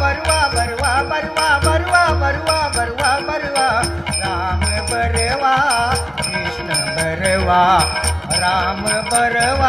वा राम बरवा कृष्ण बरवा राम बरवा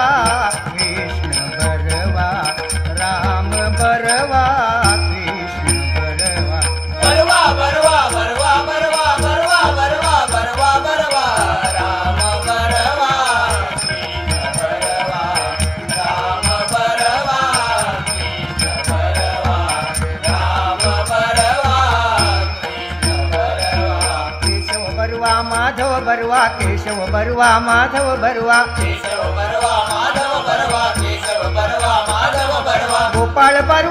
બરવા માધવ બરવા કેશવ બરવા માધવ બરવા. કેશવ બરવા માધવ બરવા કેશવ બરવા માધવ બરવા. ગોપાલ બરવા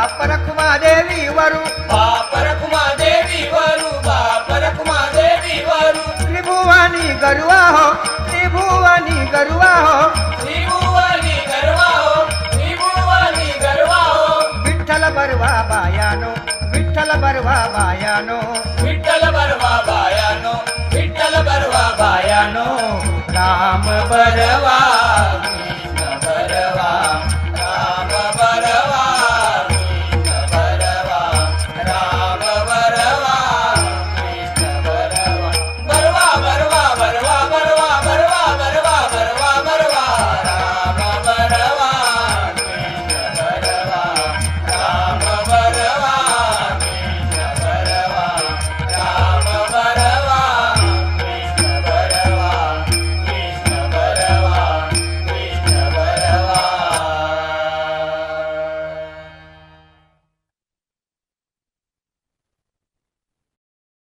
बाप रखुमा देवी वरु बाप रखुमा देवी वरु बाप रखुमा देवी वरु त्रिभुवनी गरुआ हो त्रिभुवनी गरुआ हो। त्रिभुवनी गरवा हो त्रिभुवनी गरवा हो। विठ्ठल बरवा बायानो विठ्ठल बरवा बायानो। विठ्ठल बरवा बायानो विठ्ठल बरवा बायानो। राम बरवा